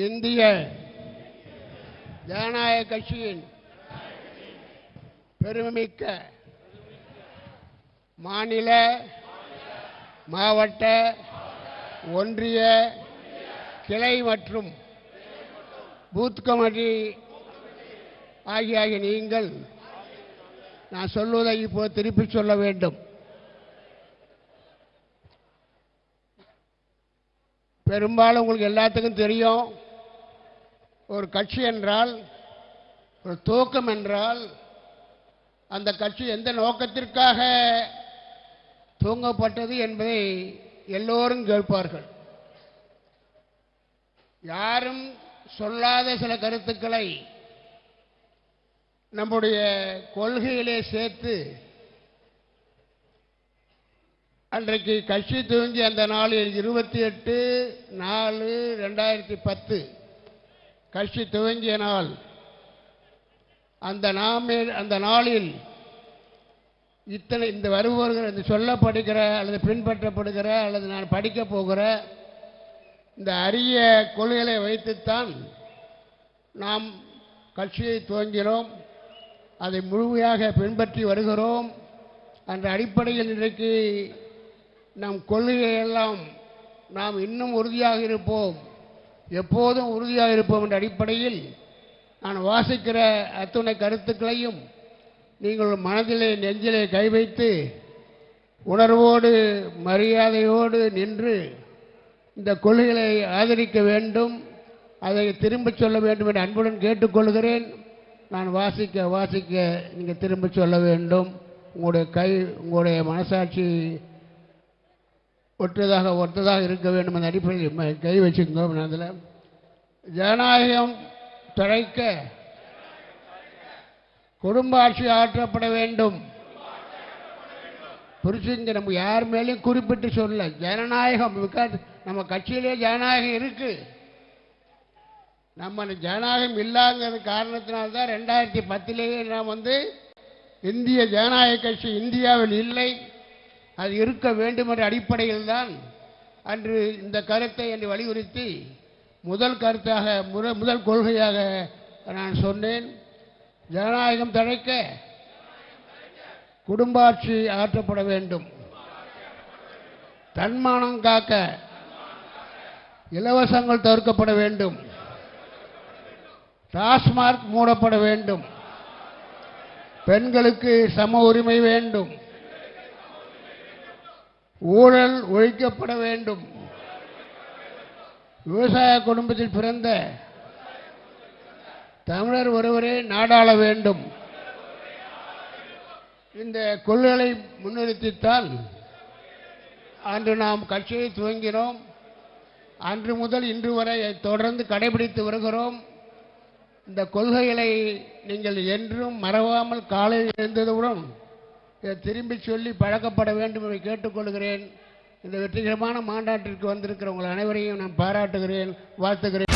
இந்திய ஜனநாயக கட்சியின் பெருமைமிக்க மாநில மாவட்ட ஒன்றிய கிளை மற்றும் பூத் கமிட்டி ஆகிய நீங்கள் நான் சொல்வதை இப்போ திருப்பி சொல்ல வேண்டும். பெரும்பாலும் உங்களுக்கு எல்லாத்துக்கும் தெரியும். ஒரு கட்சி என்றால் ஒரு தூக்கம் என்றால் அந்த கட்சி எந்த நோக்கத்திற்காக தூங்கப்பட்டது என்பதை எல்லோரும் கேட்பார்கள். யாரும் சொல்லாத சில கருத்துக்களை நம்முடைய கொள்கையிலே சேர்த்து அன்றைக்கு கட்சி துவங்கி அந்த நாளில் இருபத்தி எட்டு நாலு ரெண்டாயிரத்தி பத்து கட்சி துவங்கிய நாள் அந்த நாமே அந்த நாளில் இத்தனை இந்த வருபவர்கள் இந்த சொல்லப்படுகிற அல்லது பின்பற்றப்படுகிற அல்லது நான் படிக்கப் போகிற இந்த அரிய கொள்கைகளை வைத்துத்தான் நாம் கட்சியை துவங்கினோம். அதை முழுமையாக பின்பற்றி வருகிறோம். என்ற அடிப்படையில் இன்றைக்கு நம் கொள்கையெல்லாம் நாம் இன்னும் உறுதியாக இருப்போம். எப்போதும் உறுதியாக இருப்போம் என்ற அடிப்படையில் நான் வாசிக்கிற அத்துணை கருத்துக்களையும் நீங்கள் மனதிலே நெஞ்சிலே கை வைத்து உணர்வோடு மரியாதையோடு நின்று இந்த கொள்கைகளை ஆதரிக்க வேண்டும் அதை திரும்பச் சொல்ல வேண்டும் என்று அன்புடன் கேட்டுக்கொள்கிறேன். நான் வாசிக்க வாசிக்க நீங்கள் திரும்பச் சொல்ல வேண்டும். உங்களுடைய கை உங்களுடைய மனசாட்சி ஒற்றதாக ஒத்ததாக இருக்க வேண்டும் என்ற அடிப்படையில் கை வச்சிருந்தோம். அதில் ஜனநாயகம் தழைக்க குடும்ப ஆட்சி ஆற்றப்பட வேண்டும். புரிச்சுங்க நம்ம யார் மேலேயும் குறிப்பிட்டு சொல்ல ஜனநாயகம் because நம்ம கட்சியிலே ஜனநாயகம் இருக்கு. நம்ம ஜனநாயகம் இல்லாத காரணத்தினால்தான் ரெண்டாயிரத்தி பத்திலேயே நாம் வந்து இந்திய ஜனநாயக கட்சி இந்தியாவில் இல்லை. அது இருக்க வேண்டும் என்ற அடிப்படையில் தான் அன்று இந்த கருத்தை என்று வலியுறுத்தி முதல் கருத்தாக முதல் முதல் கொள்கையாக நான் சொன்னேன். ஜனநாயகம் தழைக்க குடும்பாட்சி ஆற்றப்பட வேண்டும். தன்மானம் காக்க இலவசங்கள் தவிர்க்கப்பட வேண்டும். டாஸ்மார்க் மூடப்பட வேண்டும். பெண்களுக்கு சம உரிமை வேண்டும். ஊழல் ஒழிக்கப்பட வேண்டும். விவசாய குடும்பத்தில் பிறந்த தமிழர் ஒருவரே நாடாள வேண்டும். இந்த கொள்கைகளை முன்னிறுத்தித்தான் அன்று நாம் கட்சியை துவங்கினோம். அன்று முதல் இன்று வரை தொடர்ந்து கடைபிடித்து வருகிறோம். இந்த கொள்கைகளை நீங்கள் என்றும் மறவாமல் காலையில் எழுந்ததுடன் இதை திரும்பி சொல்லி பழக்கப்பட வேண்டும் என்று கேட்டுக்கொள்கிறேன். இந்த வெற்றிகரமான மாநாட்டிற்கு வந்திருக்கிற உங்கள் அனைவரையும் நான் பாராட்டுகிறேன் வாழ்த்துகிறேன்.